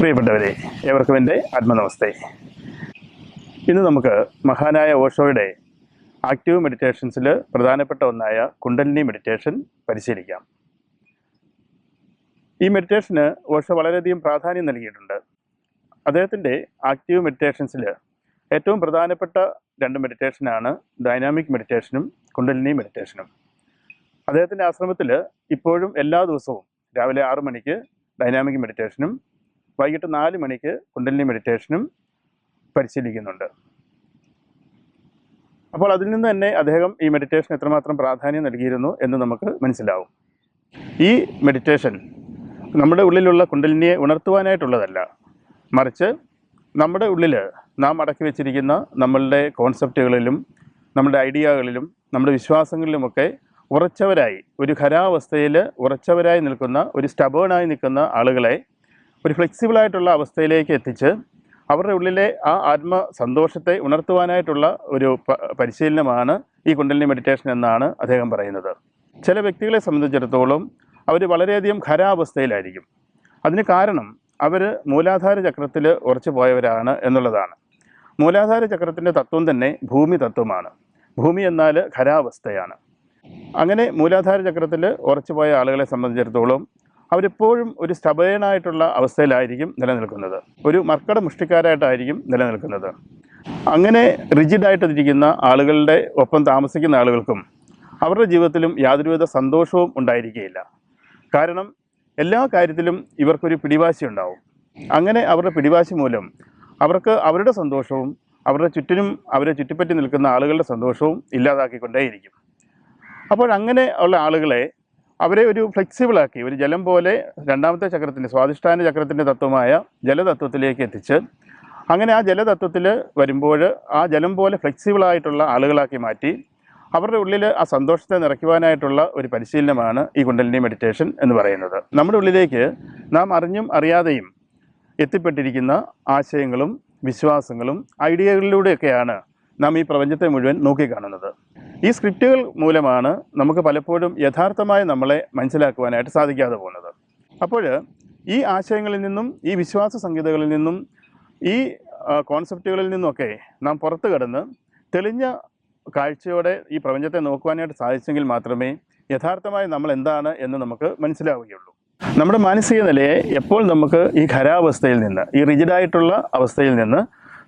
പ്രിയപ്പെട്ടവരെ ഏവർക്കും എന്റെ ആത്മനമസ്തേ. ഇന്ന് നമുക്ക് മഹാനായ ഓഷോയുടെ ആക്റ്റീവ് മെഡിറ്റേഷൻസിൽ പ്രധാനപ്പെട്ട ഒന്നായ കുണ്ടലിനി മെഡിറ്റേഷൻ പരിശീലിക്കാം. ഈ മെഡിറ്റേഷന് ഓഷോ വളരെയധികം പ്രാധാന്യം നൽകിയിട്ടുണ്ട്. അദ്ദേഹത്തിന്റെ ആക്റ്റീവ് മെഡിറ്റേഷൻസിൽ ഏറ്റവും പ്രധാനപ്പെട്ട രണ്ട് മെഡിറ്റേഷനാണ് ഡൈനാമിക് മെഡിറ്റേഷനും കുണ്ടലിനി മെഡിറ്റേഷനും. അദ്ദേഹത്തിന്റെ ആശ്രമത്തിൽ ഇപ്പോഴും എല്ലാ ദിവസവും രാവിലെ ആറു മണിക്ക് ഡൈനാമിക് മെഡിറ്റേഷനും വൈകിട്ട് നാല് മണിക്ക് കുണ്ടലിനി മെഡിറ്റേഷനും പരിശീലിക്കുന്നുണ്ട്. അപ്പോൾ അതിൽ നിന്ന് തന്നെ അദ്ദേഹം ഈ മെഡിറ്റേഷൻ എത്രമാത്രം പ്രാധാന്യം നൽകിയിരുന്നു എന്ന് നമുക്ക് മനസ്സിലാവും. ഈ മെഡിറ്റേഷൻ നമ്മുടെ ഉള്ളിലുള്ള കുണ്ടലിനിയെ ഉണർത്തുവാനായിട്ടുള്ളതല്ല. മറിച്ച് നമ്മുടെ ഉള്ളിൽ നാം അടക്കി വെച്ചിരിക്കുന്ന നമ്മളുടെ കോൺസെപ്റ്റുകളിലും നമ്മുടെ ഐഡിയകളിലും നമ്മുടെ വിശ്വാസങ്ങളിലുമൊക്കെ ഉറച്ചവരായി ഒരു ഖരാവസ്ഥയിൽ ഉറച്ചവരായി നിൽക്കുന്ന ഒരു സ്റ്റബേണായി നിൽക്കുന്ന ആളുകളെ ഒരു ഫ്ലെക്സിബിളായിട്ടുള്ള അവസ്ഥയിലേക്ക് എത്തിച്ച് അവരുടെ ഉള്ളിലെ ആ ആത്മ സന്തോഷത്തെ ഉണർത്തുവാനായിട്ടുള്ള ഒരു പരിശീലനമാണ് ഈ കുണ്ടലിനി മെഡിറ്റേഷൻ എന്നാണ് അദ്ദേഹം പറയുന്നത്. ചില വ്യക്തികളെ സംബന്ധിച്ചിടത്തോളം അവർ വളരെയധികം ഖരാവസ്ഥയിലായിരിക്കും. അതിന് കാരണം അവർ മൂലാധാര ചക്രത്തിൽ ഉറച്ചു പോയവരാണ് എന്നുള്ളതാണ്. മൂലാധാര ചക്രത്തിന്റെ തത്വം തന്നെ ഭൂമി തത്വമാണ്. ഭൂമി എന്നാൽ ഖരാവസ്ഥയാണ്. അങ്ങനെ മൂലാധാര ചക്രത്തിൽ ഉറച്ചു പോയ ആളുകളെ സംബന്ധിച്ചിടത്തോളം അവരെപ്പോഴും ഒരു സ്റ്റബേണായിട്ടുള്ള അവസ്ഥയിലായിരിക്കും നിലനിൽക്കുന്നത്. ഒരു മർക്കട മുഷ്ടിക്കാരായിട്ടായിരിക്കും നിലനിൽക്കുന്നത്. അങ്ങനെ റിജിഡായിട്ടിരിക്കുന്ന ആളുകളുടെ ഒപ്പം താമസിക്കുന്ന ആളുകൾക്കും അവരുടെ ജീവിതത്തിലും യാതൊരുവിധ സന്തോഷവും ഉണ്ടായിരിക്കുകയില്ല കാരണം എല്ലാ കാര്യത്തിലും ഇവർക്കൊരു പിടിവാശി ഉണ്ടാവും. അങ്ങനെ അവരുടെ പിടിവാശി മൂലം അവർക്ക് അവരുടെ സന്തോഷവും അവരുടെ ചുറ്റിനും അവരെ ചുറ്റിപ്പറ്റി നിൽക്കുന്ന ആളുകളുടെ സന്തോഷവും ഇല്ലാതാക്കിക്കൊണ്ടേയിരിക്കും. അപ്പോൾ അങ്ങനെ ഉള്ള ആളുകളെ അവരെ ഒരു ഫ്ലെക്സിബിളാക്കി ഒരു ജലം പോലെ രണ്ടാമത്തെ ചക്രത്തിന്റെ സ്വാധിഷ്ഠാന ചക്രത്തിന്റെ തത്വമായ ജലതത്വത്തിലേക്ക് എത്തിച്ച് അങ്ങനെ ആ ജലതത്വത്തിൽ വരുമ്പോൾ ആ ജലം പോലെ ഫ്ലെക്സിബിളായിട്ടുള്ള ആളുകളാക്കി മാറ്റി അവരുടെ ഉള്ളിൽ ആ സന്തോഷത്തെ നിറയ്ക്കുവാനായിട്ടുള്ള ഒരു പരിശീലനമാണ് ഈ കുണ്ടലിനി മെഡിറ്റേഷൻ എന്ന് പറയുന്നത്. നമ്മുടെ ഉള്ളിലേക്ക് നാം അറിഞ്ഞും അറിയാതെയും എത്തിപ്പെട്ടിരിക്കുന്ന ആശയങ്ങളും വിശ്വാസങ്ങളും ഐഡിയകളിലൂടെയൊക്കെയാണ് നാം ഈ പ്രപഞ്ചത്തെ മുഴുവൻ നോക്കിക്കാണുന്നത്. ഈ സ്ക്രിപ്റ്റുകൾ മൂലമാണ് നമുക്ക് പലപ്പോഴും യഥാർത്ഥമായി നമ്മളെ മനസ്സിലാക്കുവാനായിട്ട് സാധിക്കാതെ പോകുന്നത്. അപ്പോൾ ഈ ആശയങ്ങളിൽ നിന്നും ഈ വിശ്വാസ സംഹിതകളിൽ നിന്നും ഈ കോൺസെപ്റ്റുകളിൽ നിന്നൊക്കെ നാം പുറത്തു കടന്ന് തെളിഞ്ഞ കാഴ്ചയോടെ ഈ പ്രപഞ്ചത്തെ നോക്കുവാനായിട്ട് സാധിച്ചെങ്കിൽ മാത്രമേ യഥാർത്ഥമായി നമ്മൾ എന്താണ് എന്ന് നമുക്ക് മനസ്സിലാവുകയുള്ളൂ. നമ്മുടെ മാനസിക നിലയെ എപ്പോൾ നമുക്ക് ഈ ഖരാവസ്ഥയിൽ നിന്ന് ഈ റിജിഡായിട്ടുള്ള അവസ്ഥയിൽ നിന്ന്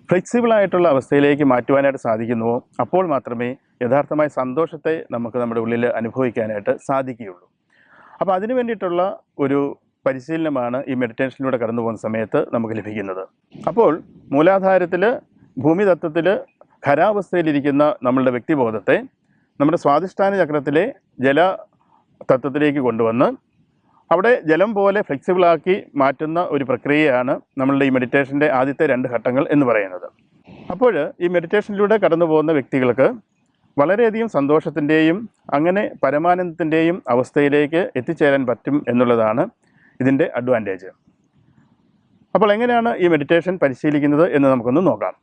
ഫ്ലെക്സിബിൾ ആയിട്ടുള്ള അവസ്ഥയിലേക്ക് മാറ്റുവാനായിട്ട് സാധിക്കുന്നുവോ? അപ്പോൾ മാത്രമേ യഥാർത്ഥമായ സന്തോഷത്തെ നമുക്ക് നമ്മുടെ ഉള്ളിൽ അനുഭവിക്കാനായിട്ട് സാധിക്കുകയുള്ളൂ. അപ്പോൾ അതിനു വേണ്ടിയിട്ടുള്ള ഒരു പരിശീലനമാണ് ഈ മെഡിറ്റേഷനിലൂടെ കടന്നു പോകുന്ന സമയത്ത് നമുക്ക് ലഭിക്കുന്നത്. അപ്പോൾ മൂലാധാരത്തിൽ ഭൂമി തത്വത്തിൽ ഖരാവസ്ഥയിലിരിക്കുന്ന നമ്മളുടെ വ്യക്തിബോധത്തെ നമ്മുടെ സ്വാധിഷ്ഠാന ചക്രത്തിലെ ജല തത്വത്തിലേക്ക് കൊണ്ടുവന്ന് അവിടെ ജലം പോലെ ഫ്ലെക്സിബിളാക്കി മാറ്റുന്ന ഒരു പ്രക്രിയയാണ് നമ്മളുടെ ഈ മെഡിറ്റേഷന്റെ ആദ്യത്തെ രണ്ട് ഘട്ടങ്ങൾ എന്ന് പറയുന്നത്. അപ്പോൾ ഈ മെഡിറ്റേഷനിലൂടെ കടന്നു പോകുന്ന വ്യക്തികൾക്ക് വളരെയധികം സന്തോഷത്തിന്റെയും അങ്ങനെ പരമാനന്ദത്തിന്റെയും അവസ്ഥയിലേക്ക് എത്തിച്ചേരാൻ പറ്റും എന്നുള്ളതാണ് ഇതിന്റെ അഡ്വാന്റേജ് അപ്പോൾ എങ്ങനെയാണ് ഈ മെഡിറ്റേഷൻ പരിശീലിക്കുന്നത് എന്ന് നമുക്കൊന്ന് നോക്കാം.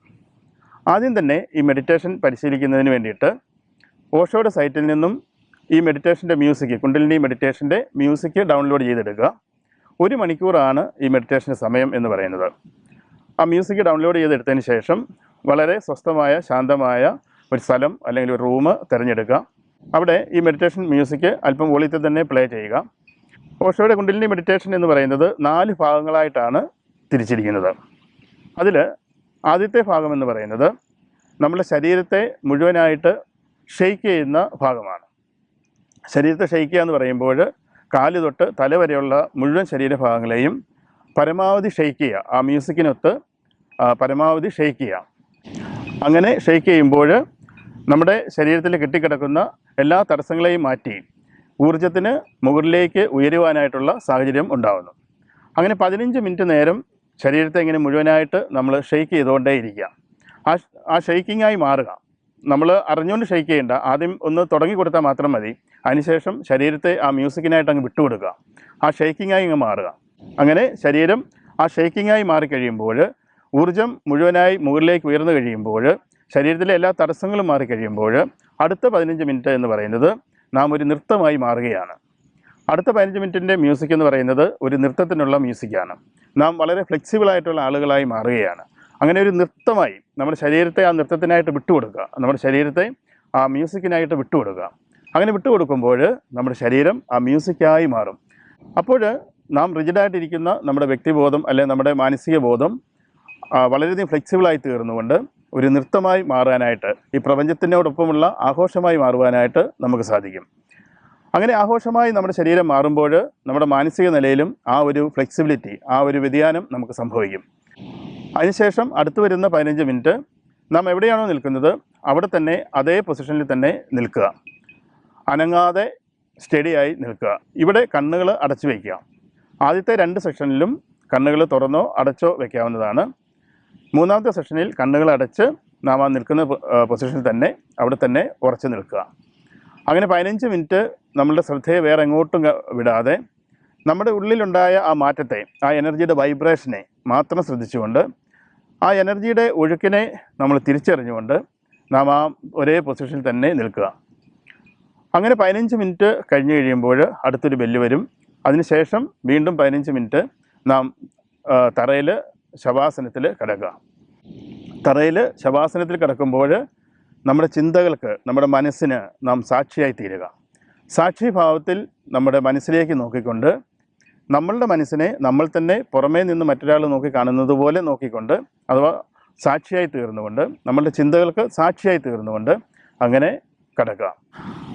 ആദ്യം തന്നെ ഈ മെഡിറ്റേഷൻ പരിശീലിക്കുന്നതിന് വേണ്ടിയിട്ട് ഓഷോയുടെ സൈറ്റിൽ നിന്നും ഈ മെഡിറ്റേഷന്റെ മ്യൂസിക് കുണ്ടലിനി മെഡിറ്റേഷന്റെ മ്യൂസിക് ഡൗൺലോഡ് ചെയ്തെടുക്കുക. ഒരു മണിക്കൂറാണ് ഈ മെഡിറ്റേഷന്റെ സമയം എന്ന് പറയുന്നത്. ആ മ്യൂസിക് ഡൗൺലോഡ് ചെയ്തെടുത്തതിന് ശേഷം വളരെ സ്വസ്ഥമായ ശാന്തമായ ഒരു സ്ഥലം അല്ലെങ്കിൽ ഒരു റൂം തിരഞ്ഞെടുക്കുക. അവിടെ ഈ മെഡിറ്റേഷൻ മ്യൂസിക് അല്പം വോളിയത്തിൽ തന്നെ പ്ലേ ചെയ്യുക. ഓഷോയുടെ കുണ്ടലിനി മെഡിറ്റേഷൻ എന്ന് പറയുന്നത് നാല് ഭാഗങ്ങളായിട്ടാണ് തിരിച്ചിരിക്കുന്നത്. അതിൽ ആദ്യത്തെ ഭാഗം എന്ന് പറയുന്നത് നമ്മുടെ ശരീരത്തെ മുഴുവനായിട്ട് ഷെയ്ക്ക് ചെയ്യുന്ന ഭാഗമാണ്. ശരീരത്തെ ഷെയ്ക്കുക എന്ന് പറയുമ്പോൾ കാൽ തൊട്ട് തലവരെയുള്ള മുഴുവൻ ശരീരഭാഗങ്ങളെയും പരമാവധി ഷെയ്ക്ക് ചെയ്യുക ആ മ്യൂസിക്കിനൊത്ത് പരമാവധി ഷെയ്ക്ക് ചെയ്യുക അങ്ങനെ ഷെയ്ക്ക് ചെയ്യുമ്പോൾ നമ്മുടെ ശരീരത്തിൽ കെട്ടിക്കിടക്കുന്ന എല്ലാ തടസ്സങ്ങളെയും മാറ്റി ഊർജത്തിന് മുകളിലേക്ക് ഉയരുവാനായിട്ടുള്ള സാഹചര്യം ഉണ്ടാകുന്നു അങ്ങനെ പതിനഞ്ച് മിനിറ്റ് നേരം ശരീരത്തെ ഇങ്ങനെ മുഴുവനായിട്ട് നമ്മൾ ഷെയ്ക്ക് ചെയ്തുകൊണ്ടേ ഇരിക്കുക ആ ആ ഷെയ്ക്കിങ്ങായി മാറുക. നമ്മൾ അറിഞ്ഞുകൊണ്ട് ഷെയ്ക്ക് ചെയ്യേണ്ട ആദ്യം ഒന്ന് തുടങ്ങി കൊടുത്താൽ മാത്രം മതി. അതിനുശേഷം ശരീരത്തെ ആ മ്യൂസിക്കിനായിട്ട് അങ്ങ് വിട്ടുകൊടുക്കുക. ആ ഷേക്കിങ്ങായി അങ്ങ് മാറുക. അങ്ങനെ ശരീരം ആ ഷെയ്ക്കിങ്ങായി മാറിക്കഴിയുമ്പോൾ ഊർജം മുഴുവനായി മുകളിലേക്ക് ഉയർന്നു കഴിയുമ്പോൾ ശരീരത്തിലെ എല്ലാ തടസ്സങ്ങളും മാറിക്കഴിയുമ്പോൾ അടുത്ത പതിനഞ്ച് മിനിറ്റ് എന്ന് പറയുന്നത് നാം ഒരു നൃത്തമായി മാറുകയാണ്. അടുത്ത പതിനഞ്ച് മിനിറ്റിന്റെ മ്യൂസിക് എന്ന് പറയുന്നത് ഒരു നൃത്തത്തിനുള്ള മ്യൂസിക്കാണ്. നാം വളരെ ഫ്ലെക്സിബിൾ ആയിട്ടുള്ള ആളുകളായി മാറുകയാണ്. അങ്ങനെ ഒരു നൃത്തമായി നമ്മുടെ ശരീരത്തെ ആ നൃത്തത്തിനായിട്ട് വിട്ടുകൊടുക്കുക. നമ്മുടെ ശരീരത്തെ ആ മ്യൂസിക്കിനായിട്ട് വിട്ടുകൊടുക്കുക. അങ്ങനെ വിട്ടുകൊടുക്കുമ്പോൾ നമ്മുടെ ശരീരം ആ മ്യൂസിക്കായി മാറും. അപ്പോൾ നാം റിജിഡായിട്ടിരിക്കുന്ന നമ്മുടെ വ്യക്തിബോധം അല്ലെങ്കിൽ നമ്മുടെ മാനസിക ബോധം വളരെയധികം ഫ്ലെക്സിബിളായി തീർന്നുകൊണ്ട് ഒരു നൃത്തമായി മാറാനായിട്ട് ഈ പ്രപഞ്ചത്തിനോടൊപ്പമുള്ള ആഘോഷമായി മാറുവാനായിട്ട് നമുക്ക് സാധിക്കും. അങ്ങനെ ആഘോഷമായി നമ്മുടെ ശരീരം മാറുമ്പോൾ നമ്മുടെ മാനസിക നിലയിലും ആ ഒരു ഫ്ലെക്സിബിലിറ്റി ആ ഒരു വ്യതിയാനം നമുക്ക് സംഭവിക്കും. അതിനുശേഷം അടുത്തു വരുന്ന പതിനഞ്ച് മിനിറ്റ് നാം എവിടെയാണോ നിൽക്കുന്നത് അവിടെ തന്നെ അതേ പൊസിഷനിൽ തന്നെ നിൽക്കുക. അനങ്ങാതെ സ്റ്റഡിയായി നിൽക്കുക. ഇവിടെ കണ്ണുകൾ അടച്ചു വയ്ക്കുക. ആദ്യത്തെ രണ്ട് സെക്ഷനിലും കണ്ണുകൾ തുറന്നോ അടച്ചോ വയ്ക്കാവുന്നതാണ്. മൂന്നാമത്തെ സെക്ഷനിൽ കണ്ണുകൾ അടച്ച് നാം ആ നിൽക്കുന്ന പൊസിഷനിൽ തന്നെ അവിടെ തന്നെ ഉറച്ചു നിൽക്കുക. അങ്ങനെ പതിനഞ്ച് മിനിറ്റ് നമ്മളുടെ ശ്രദ്ധയെ വേറെ എങ്ങോട്ടും വിടാതെ നമ്മുടെ ഉള്ളിലുണ്ടായ ആ മാറ്റത്തെ ആ എനർജിയുടെ വൈബ്രേഷനെ മാത്രം ശ്രദ്ധിച്ചുകൊണ്ട് ആ എനർജിയുടെ ഒഴുക്കിനെ നമ്മൾ തിരിച്ചറിഞ്ഞുകൊണ്ട് നാം ആ ഒരേ പൊസിഷനിൽ തന്നെ നിൽക്കുക. അങ്ങനെ പതിനഞ്ച് മിനിറ്റ് കഴിഞ്ഞ് കഴിയുമ്പോൾ അടുത്തൊരു ബെല്ല് വരും. അതിനുശേഷം വീണ്ടും പതിനഞ്ച് മിനിറ്റ് നാം തറയിൽ ശവാസനത്തിൽ കിടക്കുക. തറയിൽ ശവാസനത്തിൽ കിടക്കുമ്പോൾ നമ്മുടെ ചിന്തകൾക്ക് നമ്മുടെ മനസ്സിന് നാം സാക്ഷിയായി തീരുക. സാക്ഷിഭാവത്തിൽ നമ്മുടെ മനസ്സിലേക്ക് നോക്കിക്കൊണ്ട് നമ്മളുടെ മനസ്സിനെ നമ്മൾ തന്നെ പുറമേ നിന്ന് മറ്റൊരാൾ നോക്കി കാണുന്നത് പോലെ നോക്കിക്കൊണ്ട് അഥവാ സാക്ഷിയായി തീർന്നുകൊണ്ട് നമ്മളുടെ ചിന്തകൾക്ക് സാക്ഷിയായി തീർന്നുകൊണ്ട് അങ്ങനെ കിടക്കുക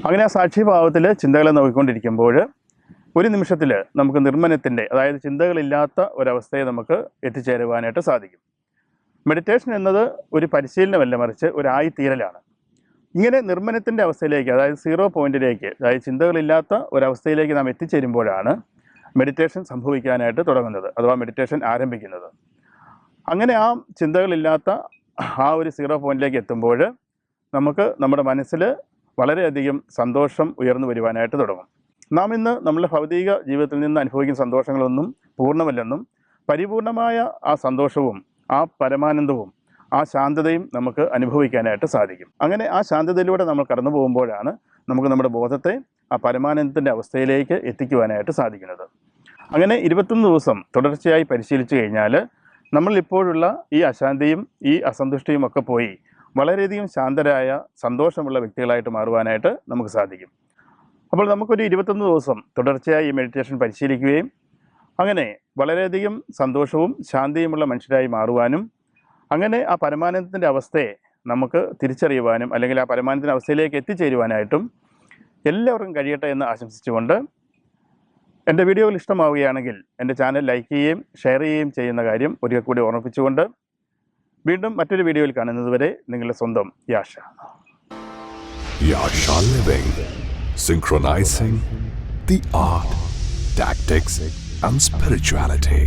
അങ്ങനെ ആ സാക്ഷിഭാവത്തിൽ ചിന്തകളെ നോക്കിക്കൊണ്ടിരിക്കുമ്പോൾ ഒരു നിമിഷത്തിൽ നമുക്ക് നിർമ്മനത്തിന്റെ അതായത് ചിന്തകളില്ലാത്ത ഒരവസ്ഥയെ നമുക്ക് എത്തിച്ചേരുവാനായിട്ട് സാധിക്കും. മെഡിറ്റേഷൻ എന്നത് ഒരു പരിശീലനമല്ല മറിച്ച് ഒരു ആയിത്തീരലാണ്. ഇങ്ങനെ നിർമ്മനത്തിന്റെ അവസ്ഥയിലേക്ക് അതായത് സീറോ പോയിന്റിലേക്ക് അതായത് ചിന്തകളില്ലാത്ത ഒരവസ്ഥയിലേക്ക് നാം എത്തിച്ചേരുമ്പോഴാണ് മെഡിറ്റേഷൻ സംഭവിക്കാനായിട്ട് തുടങ്ങുന്നത് അഥവാ മെഡിറ്റേഷൻ ആരംഭിക്കുന്നത്. അങ്ങനെ ആ ചിന്തകളില്ലാത്ത ആ ഒരു സീറോ പോയിന്റിലേക്ക് എത്തുമ്പോൾ നമുക്ക് നമ്മുടെ മനസ്സിൽ വളരെയധികം സന്തോഷം ഉയർന്നു വരുവാനായിട്ട് തുടങ്ങും. നാം ഇന്ന് നമ്മുടെ ഭൗതിക ജീവിതത്തിൽ നിന്ന് അനുഭവിക്കുന്ന സന്തോഷങ്ങളൊന്നും പൂർണമല്ലെന്നും പരിപൂർണമായ ആ സന്തോഷവും ആ പരമാനന്ദവും ആ ശാന്തതയും നമുക്ക് അനുഭവിക്കാനായിട്ട് സാധിക്കും. അങ്ങനെ ആ ശാന്തതയിലൂടെ നമ്മൾ കടന്നു പോകുമ്പോഴാണ് നമുക്ക് നമ്മുടെ ബോധത്തെ ആ പരമാനന്ദത്തിന്റെ അവസ്ഥയിലേക്ക് എത്തിക്കുവാനായിട്ട് സാധിക്കുന്നത്. അങ്ങനെ ഇരുപത്തൊന്ന് ദിവസം തുടർച്ചയായി പരിശീലിച്ചു കഴിഞ്ഞാൽ നമ്മളിപ്പോഴുള്ള ഈ അശാന്തിയും ഈ അസന്തുഷ്ടിയും ഒക്കെ പോയി വളരെയധികം ശാന്തരായ സന്തോഷമുള്ള വ്യക്തികളായിട്ട് മാറുവാനായിട്ട് നമുക്ക് സാധിക്കും. അപ്പോൾ നമുക്കൊരു ഇരുപത്തൊന്ന് ദിവസം തുടർച്ചയായി ഈ മെഡിറ്റേഷൻ പരിശീലിക്കുകയും അങ്ങനെ വളരെയധികം സന്തോഷവും ശാന്തിയുമുള്ള മനുഷ്യരായി മാറുവാനും അങ്ങനെ ആ പരമാനന്ദത്തിന്റെ അവസ്ഥയെ നമുക്ക് തിരിച്ചറിയുവാനും അല്ലെങ്കിൽ ആ പരമാനന്ദത്തിന്റെ അവസ്ഥയിലേക്ക് എത്തിച്ചേരുവാനായിട്ടും എല്ലാവർക്കും കഴിയട്ടെ എന്ന് ആശംസിച്ചുകൊണ്ട് എന്റെ വീഡിയോകൾ ഇഷ്ടമാവുകയാണെങ്കിൽ എന്റെ ചാനൽ ലൈക്ക് ചെയ്യുകയും ഷെയർ ചെയ്യുകയും ചെയ്യുന്ന കാര്യം ഒരിക്കൽ കൂടി ഓർമ്മിപ്പിച്ചുകൊണ്ട് വീണ്ടും മറ്റൊരു വീഡിയോയിൽ കാണുന്നത് വരെ നിങ്ങളുടെ സ്വന്തം Yasha. Yasha living synchronising the art tactics and spirituality